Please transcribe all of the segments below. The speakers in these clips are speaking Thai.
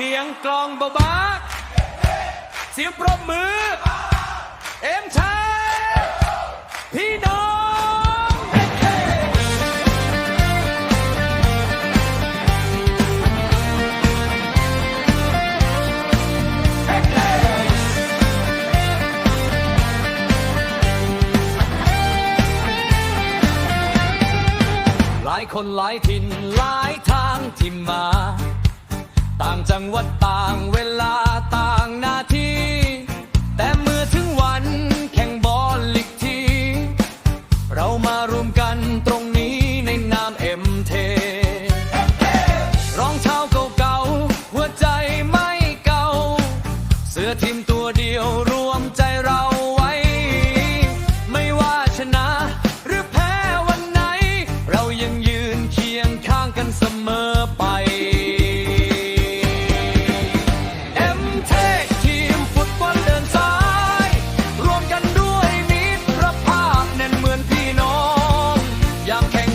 เสียงกลองเบาๆเสียงปรบมือ เอ็มชัยพี่น้องหลายคนหลายถิ่นหลายทางที่มา ต่างจังหวัดต่างเวลาต่างหน้าที่แต่เมื่อถึงวันแข่งบอลลีกที เรามารวมกันตรงนี้ในนามเอ็มเทร้องเช้าเก่าๆ หัวใจไม่เก่า เสื้อทีมตัวเดียวรวมใจเราไว้ ไม่ว่าชนะ หรือแพ้วันไหน เรายังยืนเคียงข้างกันเสมอ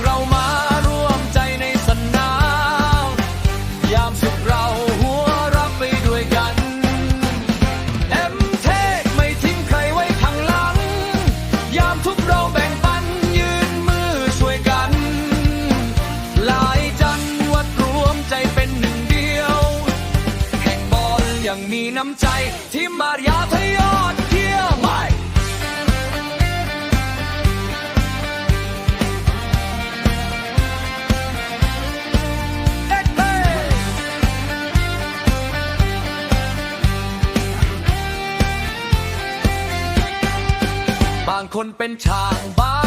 เรามาร่วมใจในสนาม ยามสุขเราหัวรับไปด้วยกันเอ็มเทคไม่ทิ้งใครไว้ข้างหลัง ยามทุกเราแบ่งปันยืนมือช่วยกัน หลายจังหวัดรวมใจเป็นหนึ่งเดียวแข่งบอลอย่างมีน้ำใจที่มารยาทยอด คนเป็นช่างบ้าน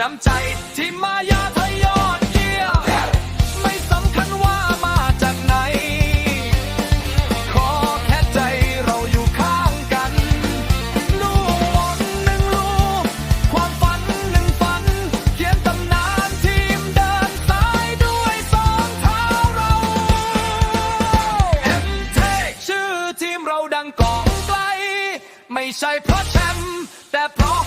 น้ำใจที่มายาทยอดเยี่ยมไม่สำคัญว่ามาจากไหน ขอแค่ใจเราอยู่ข้างกันลูกบอลหนึ่งลูก ความฝันหนึ่งฝัน เขียนตำนานทีมเดินสายด้วยสองเท้าเราเอ็มเทคชื่อทีมเราดังกองไกล ไม่ใช่เพราะแชมป์แต่เพราะ